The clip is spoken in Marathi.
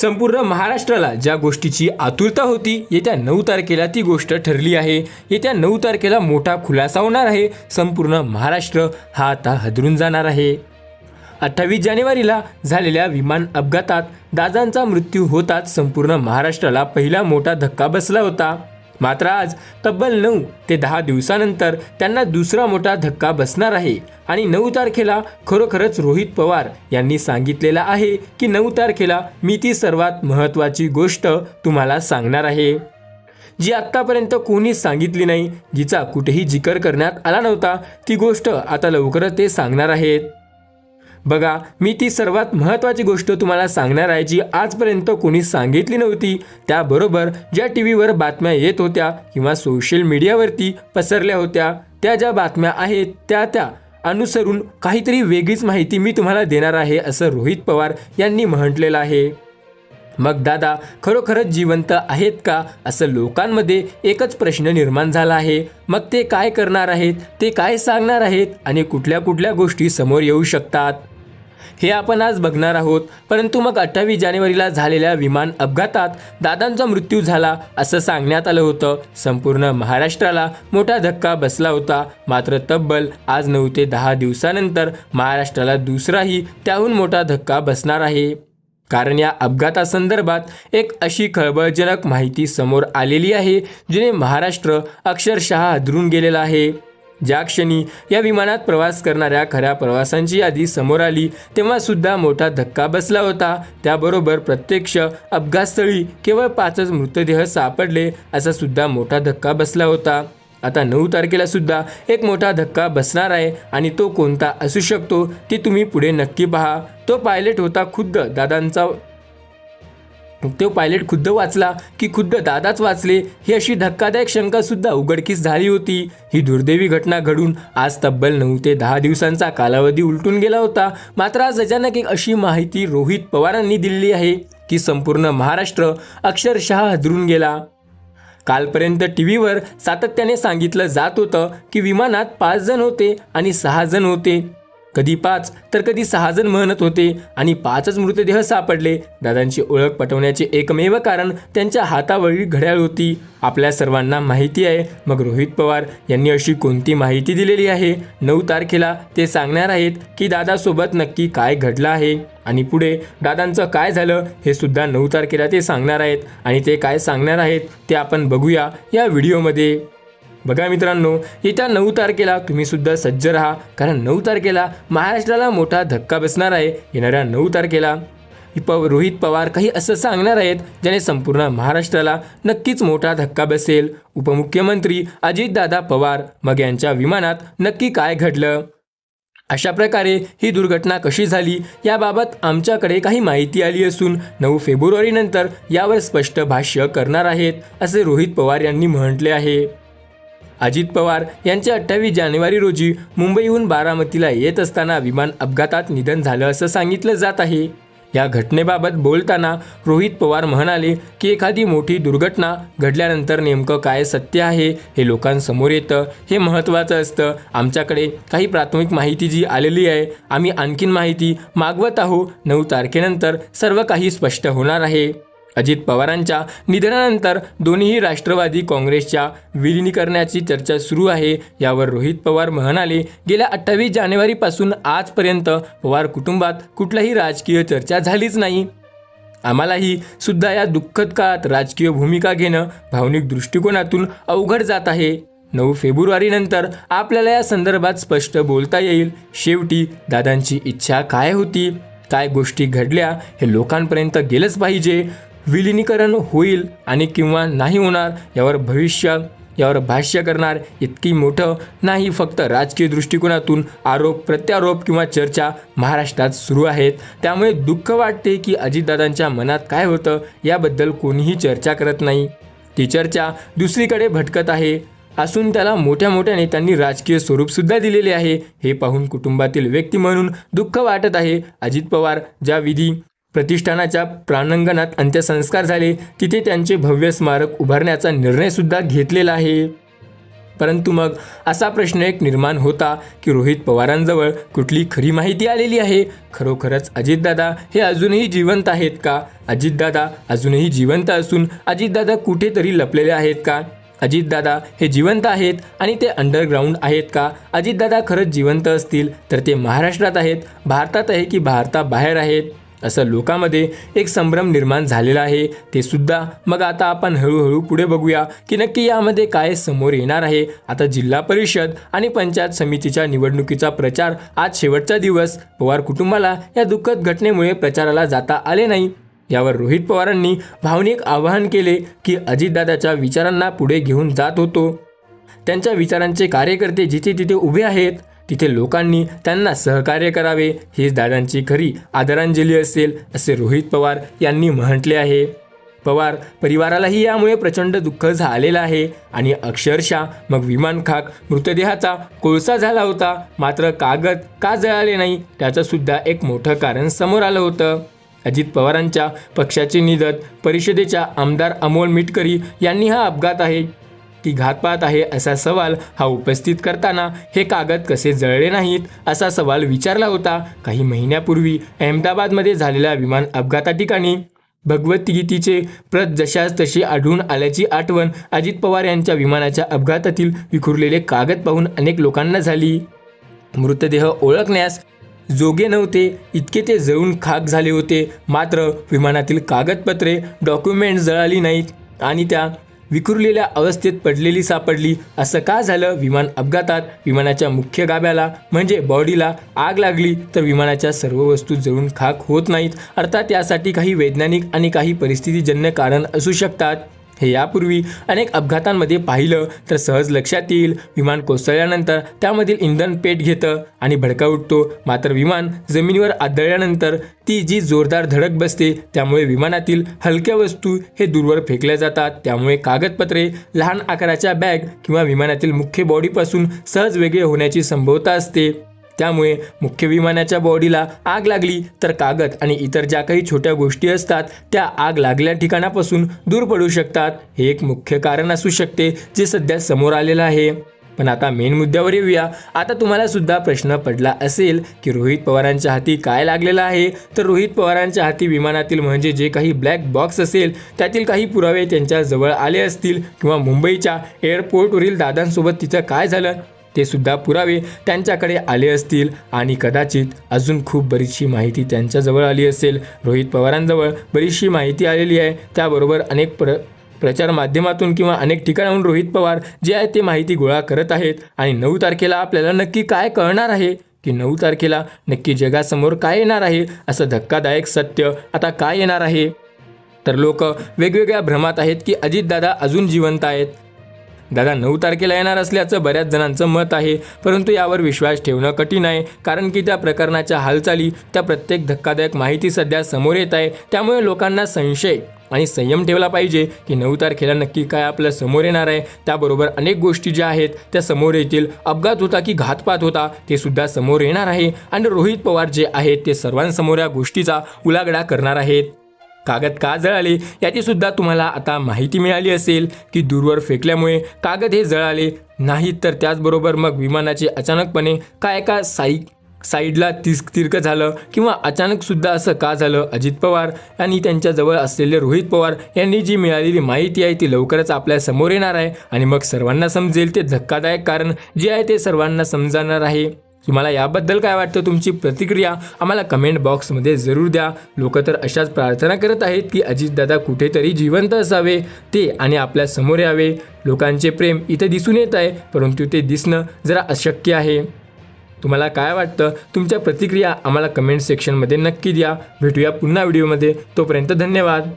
संपूर्ण महाराष्ट्राला ज्या गोष्टीची आतुरता होती येत्या नऊ तारखेला ती गोष्ट ठरली आहे. येत्या नऊ तारखेला मोठा खुलासा होणार आहे. संपूर्ण महाराष्ट्र हा आता हदरून जाणार आहे. अठ्ठावीस जानेवारीला झालेल्या विमान अपघातात दादांचा मृत्यू होताच संपूर्ण महाराष्ट्राला पहिला मोठा धक्का बसला होता. मात्र आज तब्बल नऊ ते दहा दिवसानंतर त्यांना दुसरा मोठा धक्का बसणार आहे. आणि नऊ तारखेला खरोखरच रोहित पवार यांनी सांगितलेलं आहे की नऊ तारखेला मी ती सर्वात महत्त्वाची गोष्ट तुम्हाला सांगणार आहे. जी आत्तापर्यंत कोणीच सांगितली नाही जिचा कुठेही जिकर करण्यात आला नव्हता ती गोष्ट आता लवकरच ते सांगणार आहेत. बघा मी ती सर्वात महत्त्वाची गोष्ट तुम्हाला सांगणार आहे जी आजपर्यंत कोणी सांगितली नव्हती. त्याबरोबर ज्या टी व्हीवर बातम्या येत होत्या किंवा सोशल मीडियावरती पसरल्या होत्या त्या ज्या बातम्या आहेत त्या त्या अनुसरून काहीतरी वेगळीच माहिती मी तुम्हाला देणार आहे असं रोहित पवार यांनी म्हटलेलं आहे. मग दादा खरोखरच जिवंत आहेत का असं लोकांमध्ये एकच प्रश्न निर्माण झाला आहे. मग ते काय करणार आहेत ते काय सांगणार आहेत आणि कुठल्या कुठल्या गोष्टी समोर येऊ शकतात? हे आपण आज बघणार आहोत. परंतु मग अठ्ठावीस जानेवारीला झालेल्या विमान अपघातात दादांचा मृत्यू झाला असं सांगण्यात आलं होतं. संपूर्ण महाराष्ट्राला मोठा धक्का बसला होता. मात्र तब्बल आज नऊ ते दहा दिवसानंतर महाराष्ट्राला दुसराही त्याहून मोठा धक्का बसणार आहे. कारण या अपघातासंदर्भात एक अशी खळबळजनक माहिती समोर आलेली आहे जिने महाराष्ट्र अक्षरशः हादरून गेलेला आहे. ज्या क्षणी या विमानात प्रवास करणाऱ्या खऱ्या प्रवासांची यादी समोर आली तेव्हा सुद्धा मोठा धक्का बसला होता. त्याबरोबर प्रत्यक्ष अपघातस्थळी केवळ पाचच मृतदेह सापडले असा सुद्धा मोठा धक्का बसला होता. आता नऊ तारखेला सुद्धा एक मोठा धक्का बसणार आहे आणि तो कोणता असू शकतो ते तुम्ही पुढे नक्की पहा. तो पायलट होता खुद्द दादांचा तो पायलट खुद्द वाचला की खुद्द दादाच वाचले ही अशी धक्कादायक शंका सुद्धा उघडकीस झाली होती. ही दुर्दैवी घटना घडून आज तब्बल नऊ ते दहा दिवसांचा कालावधी उलटून गेला होता. मात्र आज अचानक एक अशी माहिती रोहित पवारांनी दिलेली आहे की संपूर्ण महाराष्ट्र अक्षरशः हदरून गेला. कालपर्यंत टी व्हीवर सातत्याने सांगितलं जात होतं की विमानात पाच जण होते आणि सहा जण होते. कधी पाच तर कधी सहा जण म्हणत होते आणि पाचच मृतदेह सापडले. दादांची ओळख पटवण्याचे एकमेव कारण त्यांच्या हातावरील घड्याळ होती. आपल्या सर्वांना माहिती आहे. मग रोहित पवार यांनी अशी कोणती माहिती दिलेली आहे? नऊ तारखेला ते सांगणार आहेत की दादासोबत नक्की काय घडलं आहे. आणि पुढे दादांचं काय झालं हे सुद्धा नऊ तारखेला ते सांगणार आहेत. आणि ते काय सांगणार आहेत ते आपण बघूया या व्हिडिओमध्ये. बघा मित्रांनो येत्या नऊ तारखेला तुम्ही सुद्धा सज्ज राहा. कारण नऊ तारखेला महाराष्ट्राला मोठा धक्का बसणार आहे येणाऱ्या नऊ तारखेला. प रोहित पवार काही असं सांगणार आहेत ज्याने संपूर्ण महाराष्ट्राला नक्कीच मोठा धक्का बसेल. उपमुख्यमंत्री अजितदादा पवार मग यांच्या विमानात नक्की काय घडलं? अशा प्रकारे ही दुर्घटना कशी झाली याबाबत आमच्याकडे काही माहिती आली असून नऊ फेब्रुवारीनंतर यावर स्पष्ट भाष्य करणार आहेत असे रोहित पवार यांनी म्हटले आहे. अजित पवार यांचे अठ्ठावीस जानेवारी रोजी मुंबईहून बारामतीला येत असताना विमान अपघातात निधन झालं असं सांगितलं जात आहे. या घटनेबाबत बोलताना रोहित पवार म्हणाले की एखादी मोठी दुर्घटना घडल्यानंतर नेमकं काय सत्य आहे हे लोकांसमोर येतं. हे महत्त्वाचं असतं. आमच्याकडे काही प्राथमिक माहिती जी आलेली आहे आम्ही आणखीन माहिती मागवत आहो नऊ तारखेनंतर सर्व काही स्पष्ट होणार आहे. अजित पवारांच्या निधनानंतर दोन्ही राष्ट्रवादी काँग्रेसच्या विलिनीकरणाची चर्चा सुरू आहे. यावर रोहित पवार म्हणाले गेल्या अठ्ठावीस जानेवारीपासून आजपर्यंत पवार कुटुंबात कुठलाही राजकीय चर्चा झालीच नाही. आम्हालाही सुद्धा या दुःखद काळात राजकीय भूमिका घेणं भावनिक दृष्टिकोनातून अवघड जात आहे. नऊ फेब्रुवारीनंतर आपल्याला या संदर्भात स्पष्ट बोलता येईल. शेवटी दादांची इच्छा काय होती? काय गोष्टी घडल्या? हे लोकांपर्यंत गेलंच पाहिजे. विलिनीकरण होईल आणि किंवा नाही होणार यावर भविष्य यावर भाष्य करणार इतकी मोठं नाही. फक्त राजकीय दृष्टिकोनातून आरोप प्रत्यारोप किंवा चर्चा महाराष्ट्रात सुरू आहेत. त्यामुळे दुःख वाटते की अजितदादांच्या मनात काय होतं याबद्दल कोणीही चर्चा करत नाही. ती चर्चा दुसरीकडे भटकत आहे. असून त्याला मोठ्या मोठ्या नेत्यांनी राजकीय स्वरूपसुद्धा दिलेले आहे. हे पाहून कुटुंबातील व्यक्ती म्हणून दुःख वाटत आहे. अजित पवार ज्या विधी प्रतिष्ठानाच्या प्राणंगणात अंत्यसंस्कार झाले. तिथे त्यांचे भव्य स्मारक उभारण्याचा निर्णयसुद्धा घेतलेला आहे. परंतु मग असा प्रश्न एक निर्माण होता की रोहित पवारांजवळ कुठली खरी माहिती आलेली आहे? खरोखरच अजितदादा हे अजूनही जिवंत आहेत का? अजितदादा अजूनही जिवंत असून अजितदादा कुठेतरी लपलेले आहेत का? अजितदादा हे जिवंत आहेत आणि ते अंडरग्राऊंड आहेत का? अजितदादा खरंच जिवंत असतील तर ते महाराष्ट्रात आहेत भारतात आहे की भारताबाहेर आहेत? असं लोकांमध्ये एक संभ्रम निर्माण झालेला आहे. ते सुद्धा मग आता आपण हळूहळू पुढे बघूया की नक्की यामध्ये काय समोर येणार आहे. आता जिल्हा परिषद आणि पंचायत समितीच्या निवडणुकीचा प्रचार आज शेवटचा दिवस. पवार कुटुंबाला या दुःखद घटनेमुळे प्रचाराला जाता आले नाही. यावर रोहित पवारांनी भावनिक आवाहन केले की अजितदादाच्या विचारांना पुढे घेऊन जात होतो. त्यांच्या विचारांचे कार्यकर्ते जिथे तिथे उभे आहेत तिथे लोकांनी त्यांना सहकार्य करावे. हीच दादांची खरी आदरांजली असेल असे रोहित पवार यांनी म्हटले आहे. पवार परिवारालाही यामुळे प्रचंड दुःख झालेलं आहे आणि अक्षरशः मग विमान खाक मृतदेहाचा कोळसा झाला होता. मात्र कागद का जळाले नाही त्याचं सुद्धा एक मोठं कारण समोर आलं होतं. अजित पवारांच्या पक्षाचे निधत परिषदेच्या आमदार अमोल मिटकरी यांनी हा अपघात आहे. की घातपात आहे असा सवाल हा उपस्थित करताना हे कागद कसे जळले नाहीत असा सवाल विचारला होता. काही महिन्यापूर्वी अहमदाबादमध्ये झालेल्या विमान अपघाता ठिकाणी भगवद्गीतेचे प्रत जशास तशी आढळून आल्याची आठवण अजित पवार यांच्या विमानाच्या अपघातातील विखुरलेले कागद पाहून अनेक लोकांना झाली. मृतदेह ओळखण्यास जोगे नव्हते इतके ते जळून खाक झाले होते. मात्र विमानातील कागदपत्रे डॉक्युमेंट जळाली नाहीत आणि त्या विखुरलेल्या अवस्थेत पडलेली सापडली. असं का झालं? विमान अपघातात विमानाच्या मुख्य गाभ्याला म्हणजे बॉडीला आग लागली तर विमानाच्या सर्व वस्तू जळून खाक होत नाहीत. अर्थात यासाठी काही वैज्ञानिक आणि काही परिस्थितीजन्य कारण असू शकतात. हे यापूर्वी अनेक अपघातांमध्ये पाहिलं तर सहज लक्षात येईल. विमान कोसळल्यानंतर त्यामधील इंधन पेट घेतं आणि भडका उठतो. मात्र विमान जमिनीवर आदळल्यानंतर ती जी जोरदार धडक बसते त्यामुळे विमानातील हलक्या वस्तू हे दूरवर फेकल्या जातात. त्यामुळे कागदपत्रे लहान आकाराच्या बॅग किंवा विमानातील मुख्य बॉडीपासून सहज वेगळे होण्याची संभवता असते. त्यामुळे मुख्य विमानाच्या बॉडीला आग लागली तर कागद आणि इतर ज्या काही छोट्या गोष्टी असतात त्या आग लागल्या ठिकाणापासून दूर पडू शकतात. हे एक मुख्य कारण असू शकते जे सध्या समोर आलेलं आहे. पण आता मेन मुद्द्यावर येऊया. आता तुम्हाला सुद्धा प्रश्न पडला असेल की रोहित पवारांच्या हाती काय लागलेलं आहे? तर रोहित पवारांच्या हाती विमानातील म्हणजे जे काही ब्लॅक बॉक्स असेल त्यातील काही पुरावे त्यांच्या जवळ आले असतील. किंवा मुंबईच्या एअरपोर्टवरील दादांसोबत तिचं काय झालं? ते सुद्धा पुरावे त्यांच्याकडे आले असतील आणि कदाचित अजून खूप बरीचशी माहिती त्यांच्याजवळ आली असेल. रोहित पवारांजवळ बरीचशी माहिती आलेली आहे. त्याबरोबर अनेक प्र प्रचार माध्यमातून किंवा अनेक ठिकाणाहून रोहित पवार जे आहे ते माहिती गोळा करत आहेत. आणि नऊ तारखेला आपल्याला नक्की काय कळणार आहे? की नऊ तारखेला नक्की जगासमोर काय येणार आहे? असं धक्कादायक सत्य आता काय येणार आहे? तर लोक वेगवेगळ्या भ्रमात आहेत की अजितदादा अजून जिवंत आहेत. दादा नऊ तारखेला येणार असल्याचं बऱ्याच जणांचं मत आहे परंतु यावर विश्वास ठेवणं कठीण आहे कारण की त्या प्रकरणाच्या हालचाली त्या प्रत्येक धक्कादायक माहिती सध्या समोर येत आहे त्यामुळे लोकांना संशय आणि संयम ठेवला पाहिजे की नऊ तारखेला नक्की काय आपल्यासमोर येणार आहे. त्याबरोबर अनेक गोष्टी ज्या आहेत त्या समोर येतील. अपघात होता की घातपात होता ते सुद्धा समोर येणार आहे. आणि रोहित पवार जे आहेत ते सर्वांसमोर या गोष्टीचा उलागडा करणार आहेत. कागद का जळाले याची सुद्धा तुम्हाला आता माहिती मिळाली असेल की दूरवर फेकल्यामुळे कागद हे जळाले. नाहीत तर त्याचबरोबर मग विमानाचे अचानकपणे काय एका साई साईडला तिस तिरक झालं किंवा अचानकसुद्धा असं का झालं? अजित पवार आणि त्यांच्याजवळ असलेले रोहित पवार यांनी जी मिळालेली माहिती आहे ती लवकरच आपल्यासमोर येणार आहे. आणि मग सर्वांना समजेल ते धक्कादायक कारण जे आहे ते सर्वांना समजणार आहे. तुम्हाला याबद्दल काय वाटतं तुमची प्रतिक्रिया? आम्हाला कमेंट बॉक्समध्ये जरूर द्या. लोक तर अशाच प्रार्थना करत आहेत की अजितदादा कुठेतरी जिवंत असावे ते आणि आपल्यासमोर यावे. लोकांचे प्रेम इथे दिसून येत आहे परंतु ते दिसणं जरा अशक्य आहे. तुम्हाला काय वाटतं? तुमच्या प्रतिक्रिया आम्हाला कमेंट सेक्शनमध्ये नक्की द्या. भेटूया पुन्हा व्हिडिओमध्ये तोपर्यंत धन्यवाद.